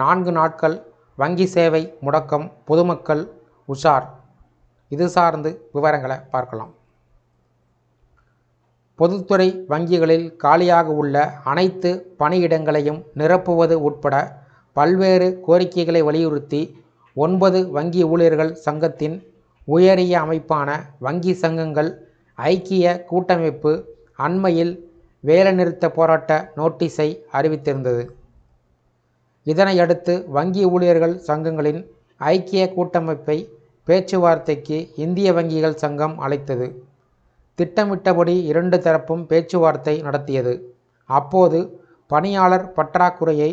நான்கு நாட்கள் வங்கி சேவை முடக்கம் பொதுமக்கள் உஷார். இது சார்ந்து விவரங்களை பார்க்கலாம். பொதுத்துறை வங்கிகளில் காலியாக உள்ள அனைத்து பணியிடங்களையும் நிரப்புவது உட்பட பல்வேறு கோரிக்கைகளை வலியுறுத்தி ஒன்பது வங்கி ஊழியர்கள் சங்கத்தின் உயரிய அமைப்பான வங்கி சங்கங்கள் ஐக்கிய கூட்டமைப்பு அண்மையில் வேலைநிறுத்த போராட்ட நோட்டீஸை அறிவித்திருந்தது. இதனையடுத்து வங்கி ஊழியர்கள் சங்கங்களின் ஐக்கிய கூட்டமைப்பை பேச்சுவார்த்தைக்கு இந்திய வங்கிகள் சங்கம் அழைத்தது. திட்டமிட்டபடி இரண்டு தரப்பும் பேச்சுவார்த்தை நடத்தியது. அப்போது பணியாளர் பற்றாக்குறையை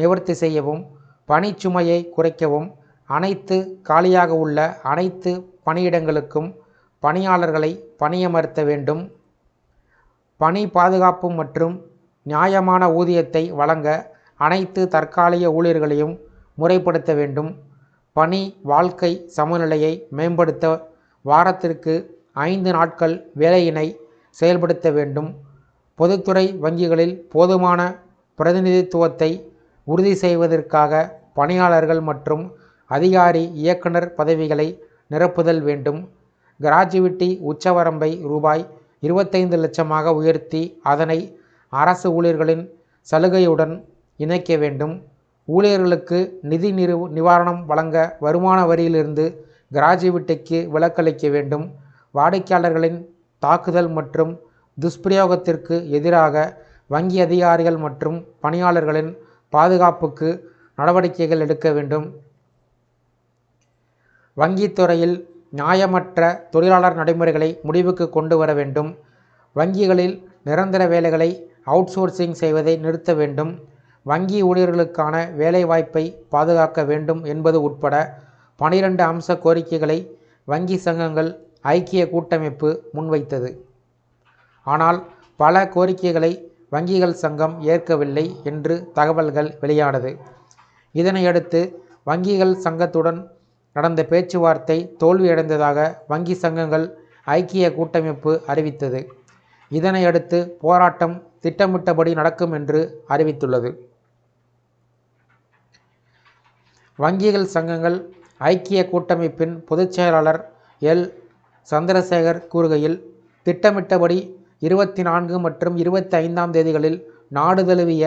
நிவர்த்தி செய்யவும் பணிச்சுமையை குறைக்கவும் அனைத்து காலியாக உள்ள அனைத்து பணியிடங்களுக்கும் பணியாளர்களை பணியமர்த்த வேண்டும். பணி பாதுகாப்பு மற்றும் நியாயமான ஊதியத்தை வழங்க அனைத்து தற்காலிக ஊழியர்களையும் முறைப்படுத்த வேண்டும். பணி வாழ்க்கை சமநிலையை மேம்படுத்த வாரத்திற்கு ஐந்து நாட்கள் வேலையினை செயல்படுத்த வேண்டும். பொதுத்துறை வங்கிகளில் போதுமான பிரதிநிதித்துவத்தை உறுதி செய்வதற்காக பணியாளர்கள் மற்றும் அதிகாரி இயக்குனர் பதவிகளை நிரப்புதல் வேண்டும். கிராஜுவிட்டி உச்சவரம்பை ரூபாய் இருபத்தைந்து லட்சமாக உயர்த்தி அதனை அரசு ஊழியர்களின் சலுகையுடன் இணைக்க வேண்டும். ஊழியர்களுக்கு நிதி நிறு நிவாரணம் வழங்க வருமான வரியிலிருந்து கிராஜுவிட்டிக்கு விலக்களிக்க வேண்டும். வாடிக்கையாளர்களின் தாக்குதல் மற்றும் துஷ்பிரயோகத்திற்கு எதிராக வங்கி அதிகாரிகள் மற்றும் பணியாளர்களின் பாதுகாப்புக்கு நடவடிக்கைகள் எடுக்க வேண்டும். வங்கித்துறையில் நியாயமற்ற தொழிலாளர் நடைமுறைகளை முடிவுக்கு கொண்டு வர வேண்டும். வங்கிகளில் நிரந்தர வேலைகளை அவுட்சோர்சிங் செய்வதை நிறுத்த வேண்டும். வங்கி ஊழியர்களுக்கான வேலைவாய்ப்பை பாதுகாக்க வேண்டும் என்பது உட்பட பனிரெண்டு அம்ச கோரிக்கைகளை வங்கி சங்கங்கள் ஐக்கிய கூட்டமைப்பு முன்வைத்தது. ஆனால் பல கோரிக்கைகளை வங்கிகள் சங்கம் ஏற்கவில்லை என்று தகவல்கள் வெளியானது. இதனையடுத்து வங்கிகள் சங்கத்துடன் நடந்த பேச்சுவார்த்தை தோல்வியடைந்ததாக வங்கி சங்கங்கள் ஐக்கிய கூட்டமைப்பு அறிவித்தது. இதனையடுத்து போராட்டம் திட்டமிட்டபடி நடக்கும் என்று அறிவித்துள்ளது. வங்கிகள் சங்கங்கள் ஐக்கிய கூட்டமைப்பின் பொதுச் செயலாளர் எல். சந்திரசேகர் கூறுகையில் திட்டமிட்டபடி இருபத்தி நான்கு மற்றும் இருபத்தி ஐந்தாம் தேதிகளில் நாடு தழுவிய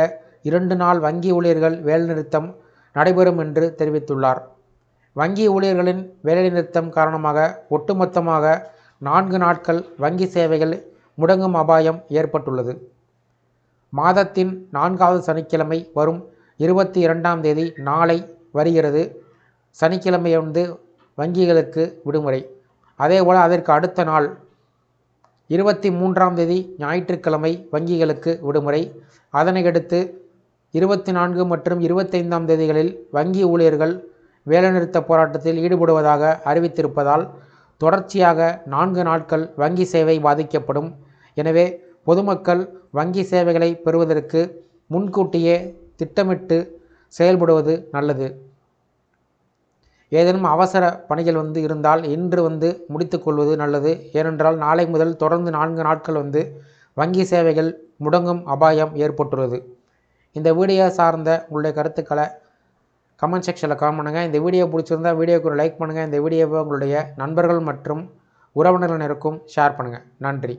இரண்டு நாள் வங்கி ஊழியர்கள் வேலைநிறுத்தம் நடைபெறும் என்று தெரிவித்துள்ளார். வங்கி ஊழியர்களின் வேலைநிறுத்தம் காரணமாக ஒட்டுமொத்தமாக நான்கு நாட்கள் வங்கி சேவைகள் முடங்கும் அபாயம் ஏற்பட்டுள்ளது. மாதத்தின் நான்காவது சனிக்கிழமை வரும் இருபத்தி இரண்டாம் தேதி நாளை வருகிறது. சனிக்கிழமை வந்து வங்கிகளுக்கு விடுமுறை. அதேபோல் அதற்கு அடுத்த நாள் இருபத்தி மூன்றாம் தேதி ஞாயிற்றுக்கிழமை வங்கிகளுக்கு விடுமுறை. அதனையடுத்து இருபத்தி நான்கு மற்றும் இருபத்தைந்தாம் தேதிகளில் வங்கி ஊழியர்கள் வேலைநிறுத்த போராட்டத்தில் ஈடுபடுவதாக அறிவித்திருப்பதால் தொடர்ச்சியாக நான்கு நாட்கள் வங்கி சேவை பாதிக்கப்படும். எனவே பொதுமக்கள் வங்கி சேவைகளை பெறுவதற்கு முன்கூட்டியே திட்டமிட்டு செயல்படுவது நல்லது. ஏதேனும் அவசர பணிகள் வந்து இருந்தால் இன்று வந்து முடித்துக்கொள்வது நல்லது. ஏனென்றால் நாளை முதல் தொடர்ந்து நான்கு நாட்கள் வந்து வங்கி சேவைகள் முடங்கும் அபாயம் ஏற்பட்டுள்ளது. இந்த வீடியோ சார்ந்த உங்களுடைய கருத்துக்களை கமெண்ட் செக்ஷனில் கமெண்ட் பண்ணுங்கள் இந்த வீடியோ பிடிச்சிருந்தா வீடியோக்கு லைக் பண்ணுங்கள் இந்த வீடியோவை உங்களுடைய நண்பர்கள் மற்றும் உறவினர்கள் இருக்கும் ஷேர் பண்ணுங்கள் நன்றி.